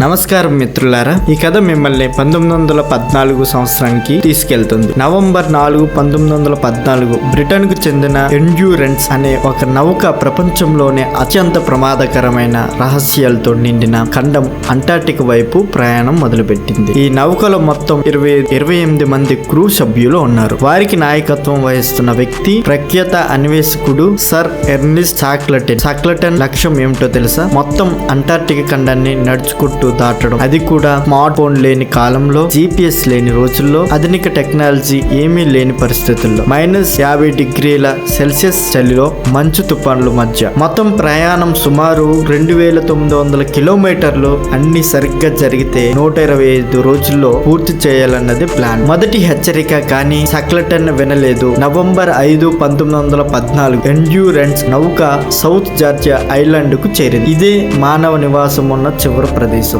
నమస్కారం మిత్రులారా ఈ కథ మిమ్మల్ని పంతొమ్మిది వందల పద్నాలుగు సంవత్సరానికి తీసుకెళ్తుంది. నవంబర్ నాలుగు పంతొమ్మిది వందల పద్నాలుగు బ్రిటన్కు చెందిన ఎండ్యూరెన్స్ అనే ఒక నౌక ప్రపంచంలోనే అత్యంత ప్రమాదకరమైన రహస్యాలతో నిండిన ఖండం అంటార్టిక్ వైపు ప్రయాణం మొదలుపెట్టింది. ఈ నౌకలో మొత్తం ఇరవై ఇరవై ఎనిమిది మంది క్రూ సభ్యులు ఉన్నారు. వారికి నాయకత్వం వహిస్తున్న వ్యక్తి ప్రఖ్యాత అన్వేషకుడు సర్ ఎర్నిస్ట్ సాక్లటన్ సాక్లటన్ లక్ష్యం ఏమిటో తెలుసా? మొత్తం అంటార్టిక్ ఖండాన్ని నడుచుకుంటూ దాటడం. అది కూడా స్మార్ట్ ఫోన్ లేని కాలంలో జీపీఎస్ లేని రోజుల్లో ఆధునిక టెక్నాలజీ ఏమీ లేని పరిస్థితుల్లో. మైనస్ యాభై డిగ్రీల సెల్సియస్ చలిలో మంచు తుఫాన్లు మధ్య. మొత్తం ప్రయాణం సుమారు రెండు వేల తొమ్మిది వందల కిలోమీటర్లు అన్ని సరిగ్గా జరిగితే నూట ఇరవై ఐదు రోజుల్లో పూర్తి చేయాలన్నది ప్లాన్. మొదటి హెచ్చరిక కానీ సక్లటన్ వినలేదు. నవంబర్ ఐదు పంతొమ్మిది వందల పద్నాలుగు ఎండ్యూరెన్స్ నౌక సౌత్ జార్జియా ఐలాండ్కు చేరింది. ఇదే మానవ నివాసం ఉన్న చివరి ప్రదేశం.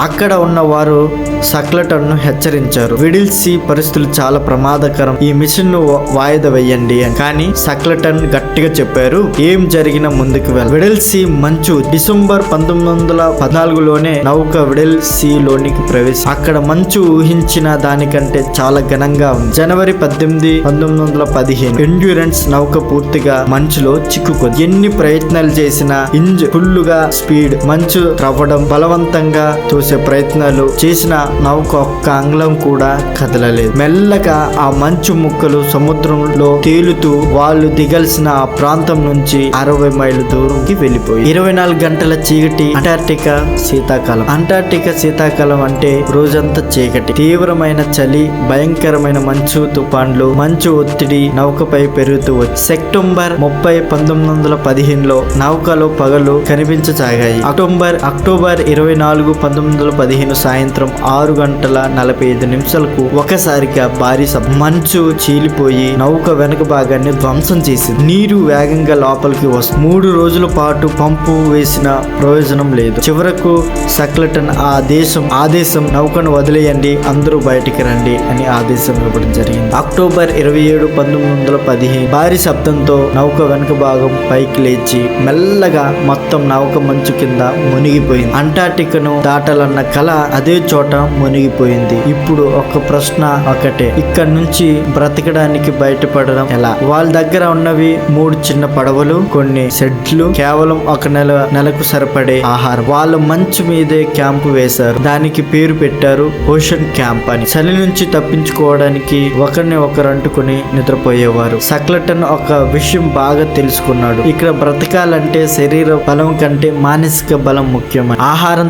అక్కడ ఉన్న వారు సక్లటన్ను హెచ్చరించారు. విడిల్సి పరిస్థితులు చాలా ప్రమాదకరం. ఈ మిషన్ను వాయిదా వేయండి అని. కానీ సక్లటన్ గట్టిగా చెప్పారు ఏం జరిగినా ముందుకు వెళ్ళ విడిల్సి మంచు డిసెంబర్ పంతొమ్మిది వందల పద్నాలుగులోనే నౌక విడిల్సి లోనికి ప్రవేశం అక్కడ మంచు ఊహించిన దానికంటే చాలా ఘనంగా ఉంది. జనవరి పద్దెనిమిది పంతొమ్మిది వందల పదిహేను ఎండ్యూరెన్స్ నౌక పూర్తిగా మంచులో చిక్కుకుంది. ఎన్ని ప్రయత్నాలు చేసినా ఇంజ్ ఫుల్లుగా స్పీడ్ మంచు త్రవ్వడం బలవంతంగా తోసే ప్రయత్నాలు చేసిన నౌక ఒక్క అంగళం కూడా కదలలేదు. మెల్లగా ఆ మంచు ముక్కలు సముద్రంలో తేలుతూ వాళ్ళు దిగాల్సిన ఆ ప్రాంతం నుంచి అరవై మైళ్ళ దూరంకి వెళ్ళిపోయి ఇరవై నాలుగు గంటల చీకటి అంటార్టికా శీతాకాలం. అంటార్టికా శీతాకాలం అంటే రోజంతా చీకటి. తీవ్రమైన చలి భయంకరమైన మంచు తుఫాన్లు మంచు ఒత్తిడి నౌకపై పెరుగుతూ వచ్చి సెప్టెంబర్ ముప్పై పంతొమ్మిది వందల పదిహేనులో నౌకలో పగలు కనిపించసాగాయి. అక్టోబర్ అక్టోబర్ ఇరవై నాలుగు పంతొమ్మిది వందల పదిహేను సాయంత్రం ఆరు గంటల నలభై ఐదు నిమిషాలకు ఒకసారిగా భారీ మంచు చీలిపోయి నౌక వెనక భాగాన్ని ధ్వంసం చేసింది. నీరు వేగంగా లోపలికి వస్తుంది మూడు రోజుల పాటు పంపు వేసిన ప్రయోజనం లేదు. చివరకు సక్లటన్ ఆ దేశం ఆదేశం నౌకను వదిలేయండి అందరూ బయటికి రండి అని ఆదేశం ఇవ్వడం జరిగింది. అక్టోబర్ ఇరవై ఏడు పంతొమ్మిది వందల పదిహేను భారీ శబ్దంతో నౌక వెనుక భాగం పైకి లేచి మెల్లగా మొత్తం నౌక మంచు కింద మునిగిపోయింది. అంటార్టికను దాటాలన్న కళ అదే చోట మునిగిపోయింది. ఇప్పుడు ఒక ప్రశ్న ఒకటే. ఇక్కడ నుంచి బ్రతకడానికి బయటపడడం ఎలా? వాళ్ళ దగ్గర ఉన్నవి మూడు చిన్న పడవలు కొన్ని సెడ్లు కేవలం ఒక నెల నెలకు సరిపడే ఆహారం. వాళ్ళు మంచు మీదే క్యాంపు వేశారు. దానికి పేరు పెట్టారు ఓషన్ క్యాంప్ అని. చలి నుంచి తప్పించుకోవడానికి ఒకరిని ఒకరు అంటుకుని నిద్రపోయేవారు. సక్లటన్ ఒక విషయం బాగా తెలుసుకున్నాడు. ఇక్కడ బ్రతకాలంటే శరీర బలం కంటే మానసిక బలం ముఖ్యమని. ఆహారం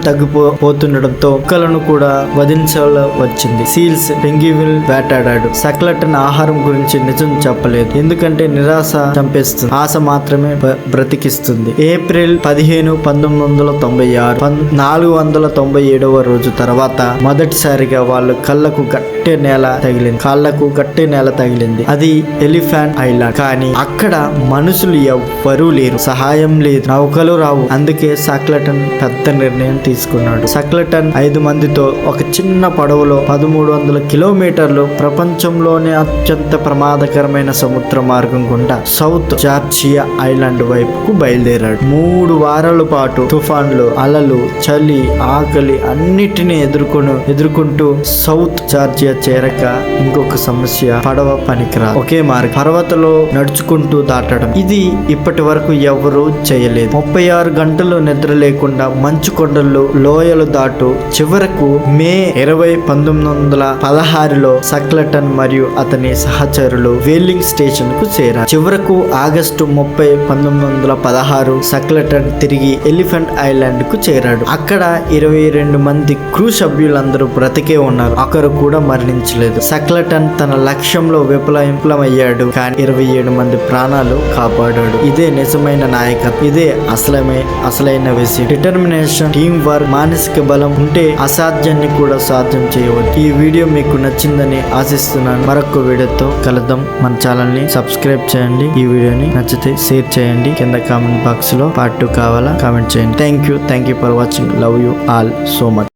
తగ్గిపోతుండడంతో కుక్కలను కూడా వధించాల వచ్చింది సీల్స్ పెంగివిల్ వేటాడాడు. సక్లటన్ ఆహారం గురించి నిజం చెప్పలేదు. ఎందుకంటే నిరాశ చంపేస్తుంది. ఆశ మాత్రమే బ- బ్రతికిస్తుంది. ఏప్రిల్ పదిహేను పంతొమ్మిది వందల తొంభై ఆరు పం- నాలుగు వందల తొంభై ఏడవ రోజు తర్వాత మొదటిసారిగా వాళ్ళు కళ్ళకు గట్ గట్టే నేల తగిలింది. కాళ్ళకు గట్టి నేల తగిలింది. అది ఎలిఫాంట్ ఐలాండ్. కానీ అక్కడ మనుషులు ఎవ్వరూ లేరు. సహాయం లేదు. నౌకలు రావు. అందుకే సక్లటన్ పెద్ద నిర్ణయం తీసుకున్నాడు. సక్లటన్ ఐదు మందితో ఒక చిన్న పడవలో పదమూడు వందల కిలోమీటర్లు ప్రపంచంలోనే అత్యంత ప్రమాదకరమైన సముద్ర మార్గం గుండా సౌత్ జార్జియా ఐలాండ్ వైపుకు బయలుదేరాడు. మూడు వారాల పాటు తుఫాన్లు అలలు చలి ఆకలి అన్నిటినీ ఎదుర్కొని ఎదుర్కొంటూ సౌత్ జార్జియా చేరక ఇంకొక సమస్య పడవ పనికిరా ఒకే మార్గం. పర్వతలో నడుచుకుంటూ దాటడం. ఇది ఇప్పటి వరకు ఎవరూ చేయలేదు. ముప్పై ఆరు గంటలు నిద్ర లేకుండా మంచు కొండలు లోయలు దాటు చివరకు మే ఇరవై పంతొమ్మిది వందల పదహారులో సక్లటన్ మరియు అతని సహచరులు వేలింగ్ స్టేషన్కు చేరారు. చివరకు ఆగస్టు ముప్పై పంతొమ్మిది వందల పదహారు సక్లటన్ తిరిగి ఎలిఫెంట్ ఐలాండ్కు చేరాడు. అక్కడ ఇరవై రెండు మంది క్రూ సభ్యులందరూ బ్రతికే ఉన్నారు. ఒకరు కూడా మరణించలేదు సక్లటన్ తన లక్ష్యంలో విఫలం విఫలమయ్యాడు కానీ ఇరవై ఏడు మంది ప్రాణాలు కాపాడాడు. ఇదే నిజమైన నాయకత్వం. ఇదే అసలమే అసలైన విషయం డిటర్మినేషన్ టీం వర్క్ మానసిక బలం ఉంటే అసాధ్యాన్ని కూడా సాధ్యం చేయవచ్చు. ఈ వీడియో మీకు నచ్చిందని ఆశిస్తున్నాను. మరొక వీడియోతో కలుద్దాం. మన ఛానల్ని సబ్స్క్రైబ్ చేయండి. ఈ వీడియోని నచ్చితే షేర్ చేయండి. కింద కామెంట్ బాక్స్లో పార్ట్ టూ కావాలా? కామెంట్ చేయండి. Thank you. Thank you for watching. Love you all so much.